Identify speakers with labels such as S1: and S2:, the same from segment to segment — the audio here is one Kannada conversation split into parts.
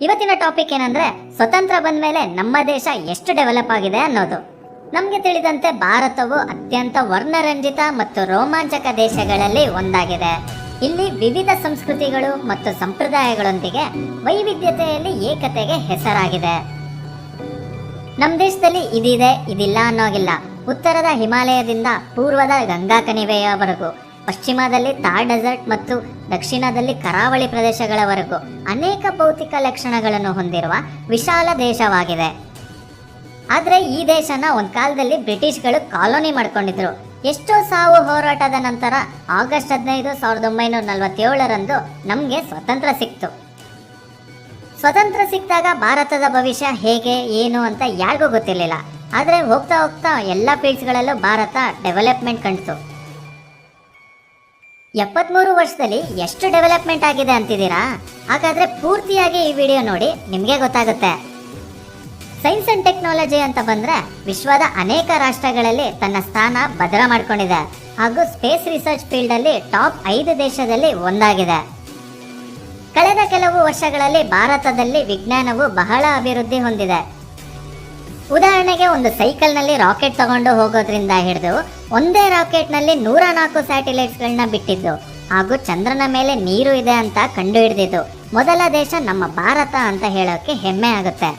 S1: ಇವತ್ತಿನ ಟಾಪಿಕ್ ಏನಂದ್ರೆ ಸ್ವತಂತ್ರ ಬಂದ ಮೇಲೆ ನಮ್ಮ ದೇಶ ಎಷ್ಟು ಡೆವಲಪ್ ಆಗಿದೆ ಅನ್ನೋದು. ನಮಗೆ ತಿಳಿದಂತೆ ಭಾರತವು ಅತ್ಯಂತ ವರ್ಣರಂಜಿತ ಮತ್ತು ರೋಮಾಂಚಕ ದೇಶಗಳಲ್ಲಿ ಒಂದಾಗಿದೆ. ಇಲ್ಲಿ ವಿವಿಧ ಸಂಸ್ಕೃತಿಗಳು ಮತ್ತು ಸಂಪ್ರದಾಯಗಳೊಂದಿಗೆ ವೈವಿಧ್ಯತೆಯಲ್ಲಿ ಏಕತೆಗೆ ಹೆಸರಾಗಿದೆ. ನಮ್ಮ ದೇಶದಲ್ಲಿ ಇದಿದೆ, ಇದಿಲ್ಲ ಅನ್ನೋಗಿಲ್ಲ. ಉತ್ತರದ ಹಿಮಾಲಯದಿಂದ ಪೂರ್ವದ ಗಂಗಾ ಕಣಿವೆಯವರೆಗೂ. ಪಶ್ಚಿಮದಲ್ಲಿ ಥಾರ್ ಡೆಸರ್ಟ್ ಮತ್ತು ದಕ್ಷಿಣದಲ್ಲಿ ಕರಾವಳಿ ಪ್ರದೇಶಗಳವರೆಗೂ ಅನೇಕ ಭೌತಿಕ ಲಕ್ಷಣಗಳನ್ನು ಹೊಂದಿರುವ ವಿಶಾಲ ದೇಶವಾಗಿದೆ. ಆದರೆ ಈ ದೇಶನ ಒಂದು ಕಾಲದಲ್ಲಿ ಬ್ರಿಟಿಷ್ಗಳು ಕಾಲೋನಿ ಮಾಡ್ಕೊಂಡಿದ್ರು. ಎಷ್ಟೋ ಸಾವು ಹೋರಾಟದ ನಂತರ ಆಗಸ್ಟ್ ಹದಿನೈದು ಸಾವಿರದ ಒಂಬೈನೂರ ನಲವತ್ತೇಳರಂದು ನಮಗೆ ಸ್ವತಂತ್ರ ಸಿಕ್ತು. ಸ್ವತಂತ್ರ ಸಿಕ್ಕಿದಾಗ ಭಾರತದ ಭವಿಷ್ಯ ಹೇಗೆ, ಏನು ಅಂತ ಯಾರಿಗೂ ಗೊತ್ತಿರಲಿಲ್ಲ. ಆದರೆ ಹೋಗ್ತಾ ಹೋಗ್ತಾ ಎಲ್ಲ ಫೀಲ್ಡ್ಸ್ಗಳಲ್ಲೂ ಭಾರತ ಡೆವಲಪ್ಮೆಂಟ್ ಕಾಣ್ತು ಎಪ್ಪತ್ಮೂರು ವರ್ಷದಲ್ಲಿ ಎಷ್ಟು ಡೆವಲಪ್ಮೆಂಟ್ ಆಗಿದೆ ಅಂತಿದ್ದೀರಾ? ಹಾಗಾದ್ರೆ ಪೂರ್ತಿಯಾಗಿ ಈ ವಿಡಿಯೋ ನೋಡಿ, ನಿಮಗೆ ಗೊತ್ತಾಗುತ್ತೆ. ಸೈನ್ಸ್ ಅಂಡ್ ಟೆಕ್ನಾಲಜಿ ಅಂತ ಬಂದ್ರೆ ವಿಶ್ವದ ಅನೇಕ ರಾಷ್ಟ್ರಗಳಲ್ಲಿ ತನ್ನ ಸ್ಥಾನ ಭದ್ರ ಮಾಡಿಕೊಂಡಿದೆ. ಹಾಗೂ ಸ್ಪೇಸ್ ರಿಸರ್ಚ್ ಫೀಲ್ಡ್ ಅಲ್ಲಿ ಟಾಪ್ ಐದು ದೇಶದಲ್ಲಿ ಒಂದಾಗಿದೆ. ಕಳೆದ ಕೆಲವು ವರ್ಷಗಳಲ್ಲಿ ಭಾರತದಲ್ಲಿ ವಿಜ್ಞಾನವು ಬಹಳ ಅಭಿವೃದ್ಧಿ ಹೊಂದಿದೆ. ಉದಾಹರಣೆಗೆ ಒಂದು ಸೈಕಲ್ನಲ್ಲಿ ರಾಕೆಟ್ ತಗೊಂಡು ಹೋಗೋದ್ರಿಂದ ಹಿಡಿದು ಒಂದೇ ರಾಕೆಟ್ನಲ್ಲಿ ನೂರ ನಾಲ್ಕು ಸ್ಯಾಟಿಲೈಟ್ಸ್ಗಳನ್ನ ಬಿಟ್ಟಿದ್ದು. ಹಾಗೂ ಚಂದ್ರನ ಮೇಲೆ ನೀರು ಇದೆ ಅಂತ ಕಂಡು ಹಿಡಿದಿದ್ದು ಮೊದಲ ದೇಶ ನಮ್ಮ ಭಾರತ ಅಂತ ಹೇಳೋಕೆ ಹೆಮ್ಮೆ ಆಗುತ್ತೆ.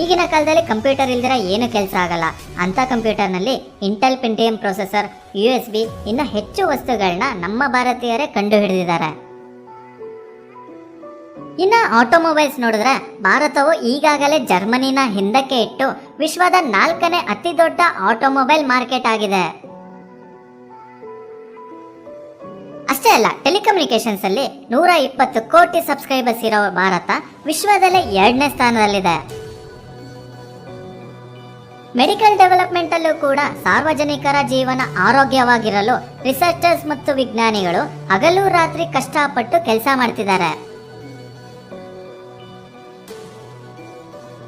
S1: ಈಗಿನ ಕಾಲದಲ್ಲಿ ಕಂಪ್ಯೂಟರ್ ಇಲ್ದಿರ ಏನು ಕೆಲಸ ಆಗಲ್ಲ. ಅಂತ ಕಂಪ್ಯೂಟರ್ನಲ್ಲಿ Intel, Pentium processor, U S B, ಇನ್ನು ಹೆಚ್ಚು ವಸ್ತುಗಳನ್ನ ನಮ್ಮ ಭಾರತೀಯರೇ ಕಂಡು ಹಿಡಿದಿದ್ದಾರೆ ಇನ್ನು ಆಟೋಮೊಬೈಲ್ಸ್ ನೋಡಿದ್ರೆ ಭಾರತವು ಈಗಾಗಲೇ ಜರ್ಮನಿನ ಹಿಂದಕ್ಕೆ ಇಟ್ಟು ವಿಶ್ವದ ನಾಲ್ಕನೇ ಅತಿ ದೊಡ್ಡ ಆಟೋಮೊಬೈಲ್ ಮಾರ್ಕೆಟ್ ಆಗಿದೆ. ಅಷ್ಟೇ ಅಲ್ಲ ಟೆಲಿಕಮ್ಯುನಿಕೇಶನ್ಸ್ ಅಲ್ಲಿ ನೂರ ಇಪ್ಪತ್ತು ಕೋಟಿ ಸಬ್ಸ್ಕ್ರೈಬರ್ಸ್ ಇರೋ ಭಾರತ ವಿಶ್ವದಲ್ಲೇ ಎರಡನೇ ಸ್ಥಾನದಲ್ಲಿದೆ. ಮೆಡಿಕಲ್ ಡೆವಲಪ್ಮೆಂಟ್ ಅಲ್ಲೂ ಕೂಡ ಸಾರ್ವಜನಿಕರ ಜೀವನ ಆರೋಗ್ಯವಾಗಿರಲು ರಿಸರ್ಚರ್ಸ್ ಮತ್ತು ವಿಜ್ಞಾನಿಗಳು ಹಗಲು ರಾತ್ರಿ ಕಷ್ಟಪಟ್ಟು ಕೆಲಸ ಮಾಡ್ತಿದ್ದಾರೆ.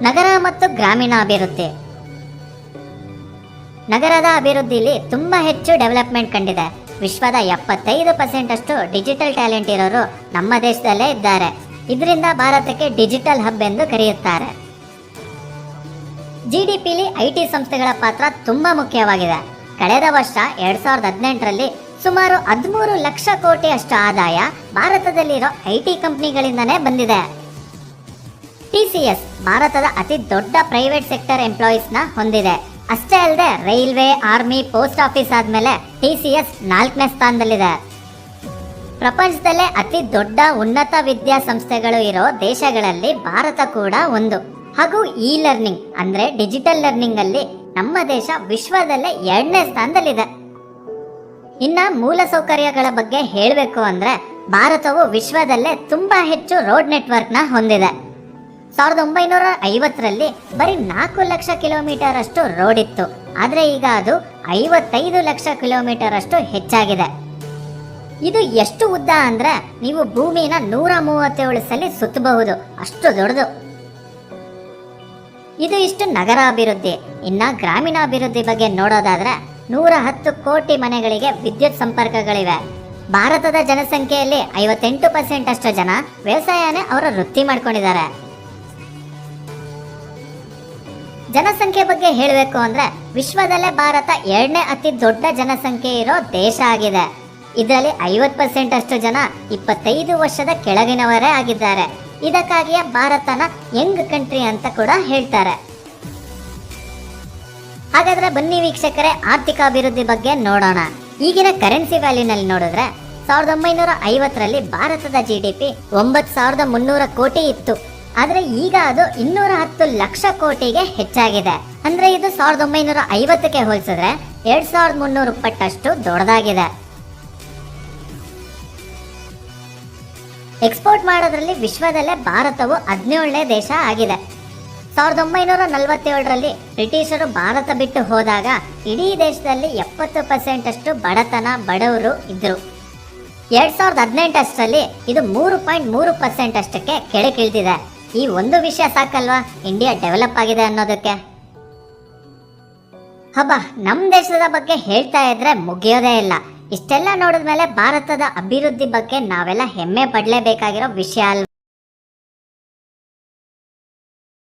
S1: ನಗರ ಮತ್ತು ಗ್ರಾಮೀಣ ಅಭಿವೃದ್ಧಿ. ನಗರದ ಅಭಿವೃದ್ಧಿಲಿ ತುಂಬ ಹೆಚ್ಚು ಡೆವಲಪ್ಮೆಂಟ್ ಕಂಡಿದೆ. ವಿಶ್ವದ ಎಪ್ಪತ್ತೈದು ಪರ್ಸೆಂಟ್ ಅಷ್ಟು ಡಿಜಿಟಲ್ ಟ್ಯಾಲೆಂಟ್ ಇರೋರು ನಮ್ಮ ದೇಶದಲ್ಲೇ ಇದ್ದಾರೆ. ಇದರಿಂದ ಭಾರತಕ್ಕೆ ಡಿಜಿಟಲ್ ಹಬ್ ಎಂದು ಕರೆಯುತ್ತಾರೆ. ಜಿ ಡಿ ಪಿಲಿ ಐ ಟಿ ಸಂಸ್ಥೆಗಳ ಪಾತ್ರ ತುಂಬ ಮುಖ್ಯವಾಗಿದೆ. ಕಳೆದ ವರ್ಷ ಎರಡ್ ಸಾವಿರದ ಹದಿನೆಂಟರಲ್ಲಿ ಸುಮಾರು ಹದಿಮೂರು ಲಕ್ಷ ಕೋಟಿ ಅಷ್ಟು ಆದಾಯ ಭಾರತದಲ್ಲಿರೋ ಐ ಟಿ ಕಂಪ್ನಿಗಳಿಂದನೇ ಬಂದಿದೆ. ಟಿ ಸಿ ಎಸ್ ಭಾರತದ ಅತಿ ದೊಡ್ಡ ಪ್ರೈವೇಟ್ ಸೆಕ್ಟರ್ ಎಂಪ್ಲಾಯೀಸ್ನ ಹೊಂದಿದೆ. ಅಷ್ಟೇ ಅಲ್ಲದೆ ರೈಲ್ವೆ ಆರ್ಮಿ ಪೋಸ್ಟ್ ಆಫೀಸ್ ಆದ್ಮೇಲೆ ಟಿಸಿಎಸ್ ನಾಲ್ಕನೇ ಸ್ಥಾನದಲ್ಲಿದೆ. ಪ್ರಪಂಚದಲ್ಲೇ ಅತಿ ದೊಡ್ಡ ಉನ್ನತ ವಿದ್ಯಾಸಂಸ್ಥೆಗಳು ಇರೋ ದೇಶಗಳಲ್ಲಿ ಭಾರತ ಕೂಡ ಒಂದು. ಹಾಗೂ ಇ ಲರ್ನಿಂಗ್ ಅಂದ್ರೆ ಡಿಜಿಟಲ್ ಲರ್ನಿಂಗ್ ಅಲ್ಲಿ ನಮ್ಮ ದೇಶ ವಿಶ್ವದಲ್ಲೇ ಎರಡನೇ ಸ್ಥಾನದಲ್ಲಿದೆ. ಇನ್ನ ಮೂಲ ಸೌಕರ್ಯಗಳ ಬಗ್ಗೆ ಹೇಳಬೇಕು ಅಂದ್ರೆ ಭಾರತವು ವಿಶ್ವದಲ್ಲೇ ತುಂಬಾ ಹೆಚ್ಚು ರೋಡ್ ನೆಟ್ವರ್ಕ್ನ ಹೊಂದಿದೆ. ಸಾವಿರದ ಒಂಬೈನೂರ ಐವತ್ತರಲ್ಲಿ ಬರೀ ನಾಲ್ಕು ಲಕ್ಷ ಕಿಲೋಮೀಟರ್ ಅಷ್ಟು ರೋಡ್ ಇತ್ತು ಆದರೆ ಈಗ ಅದು ಐವತ್ತೈದು ಲಕ್ಷ ಕಿಲೋಮೀಟರ್ ಅಷ್ಟು ಹೆಚ್ಚಾಗಿದೆ. ಇದು ಎಷ್ಟು ಉದ್ದ ಅಂದ್ರೆ ನೀವು ಭೂಮಿನ ನೂರ ಮೂವತ್ತೇಳು ಸಲ ಸುತ್ತಬಹುದು. ಅಷ್ಟು ದೊಡ್ಡದು. ಇದು ಇಷ್ಟು ನಗರ ಅಭಿವೃದ್ಧಿ ಇನ್ನ ಗ್ರಾಮೀಣ ಅಭಿವೃದ್ಧಿ ಬಗ್ಗೆ ನೋಡೋದಾದ್ರೆ ನೂರ ಹತ್ತು ಕೋಟಿ ಮನೆಗಳಿಗೆ ವಿದ್ಯುತ್ ಸಂಪರ್ಕಗಳಿವೆ. ಭಾರತದ ಜನಸಂಖ್ಯೆಯಲ್ಲಿ ಐವತ್ತೆಂಟು ಪರ್ಸೆಂಟ್ ಅಷ್ಟು ಜನ ವ್ಯವಸಾಯನೇ ಅವರ ವೃತ್ತಿ ಮಾಡ್ಕೊಂಡಿದ್ದಾರೆ. ಜನಸಂಖ್ಯೆ ಬಗ್ಗೆ ಹೇಳಬೇಕು ಅಂದ್ರೆ ವಿಶ್ವದಲ್ಲೇ ಭಾರತ ಎರಡನೇ ಅತಿ ದೊಡ್ಡ ಜನಸಂಖ್ಯೆ ಇರೋ ದೇಶ ಆಗಿದೆ. ಇದರಲ್ಲಿ ಐವತ್ ಪರ್ಸೆಂಟ್ ಅಷ್ಟು ಜನ ಇಪ್ಪತ್ತೈದು ವರ್ಷದ ಕೆಳಗಿನವರೇ ಆಗಿದ್ದಾರೆ. ಇದಕ್ಕಾಗಿಯೇ ಭಾರತನ ಯಂಗ್ ಕಂಟ್ರಿ ಅಂತ ಕೂಡ ಹೇಳ್ತಾರೆ. ಹಾಗಾದ್ರೆ ಬನ್ನಿ ವೀಕ್ಷಕರೇ, ಆರ್ಥಿಕ ಅಭಿವೃದ್ಧಿ ಬಗ್ಗೆ ನೋಡೋಣ. ಈಗಿನ ಕರೆನ್ಸಿ ವ್ಯಾಲ್ಯೂನಲ್ಲಿ ನೋಡಿದ್ರೆ ಸಾವಿರದ ಒಂಬೈನೂರ ಐವತ್ತರಲ್ಲಿ ಭಾರತದ ಜಿ ಡಿ ಪಿ ಒಂಬತ್ತು ಸಾವಿರದ ಮುನ್ನೂರ ಕೋಟಿ ಇತ್ತು. ಆದ್ರೆ ಈಗ ಅದು ಇನ್ನೂರ ಹತ್ತು ಲಕ್ಷ ಕೋಟಿಗೆ ಹೆಚ್ಚಾಗಿದೆ. ಅಂದ್ರೆ ಇದು ಸಾವಿರದ ಒಂಬೈನೂರ ಐವತ್ತಕ್ಕೆ ಹೋಲಿಸಿದ್ರೆ ಎರಡ್ ಸಾವಿರದ ಮುನ್ನೂರು ಪಟ್ಟಷ್ಟು ದೊಡ್ಡದಾಗಿದೆ. ಎಕ್ಸ್ಪೋರ್ಟ್ ಮಾಡೋದ್ರಲ್ಲಿ ವಿಶ್ವದಲ್ಲೇ ಭಾರತವು ಹದಿನೇಳನೇ ದೇಶ ಆಗಿದೆ. ಸಾವಿರದ ಒಂಬೈನೂರ ನಲವತ್ತೇಳರಲ್ಲಿ ಬ್ರಿಟಿಷರು ಭಾರತ ಬಿಟ್ಟು ಹೋದಾಗ ಇಡೀ ದೇಶದಲ್ಲಿ ಎಪ್ಪತ್ತು ಪರ್ಸೆಂಟ್ ಅಷ್ಟು ಬಡತನ ಬಡವರು ಇದ್ರು. ಎರಡ್ ಸಾವಿರದ ಹದಿನೆಂಟಷ್ಟರಲ್ಲಿ ಇದು ಮೂರು ಪಾಯಿಂಟ್ ಮೂರು ಪರ್ಸೆಂಟ್ ಅಷ್ಟಕ್ಕೆ ಕೆಳಗಿಳಿದಿದೆ ಈ ಒಂದು ವಿಷಯ ಸಾಕಲ್ವಾ? ಇಂಡಿಯಾ ಡೆವಲಪ್ ಆಗಿದೆ ಅನ್ನೋದಕ್ಕೆ. ಹಬ್ಬ ನಮ್ಮ ದೇಶದ ಬಗ್ಗೆ ಹೇಳ್ತಾ ಇದ್ರೆ ಮುಗಿಯೋದೇ ಇಲ್ಲ. ಇಷ್ಟೆಲ್ಲ ನೋಡಿದ್ಮೇಲೆ ಭಾರತದ ಅಭಿವೃದ್ಧಿ ಬಗ್ಗೆ ನಾವೆಲ್ಲ ಹೆಮ್ಮೆ ಪಡಲೇಬೇಕಾಗಿರೋ ವಿಷಯ ಅಲ್ವಾ?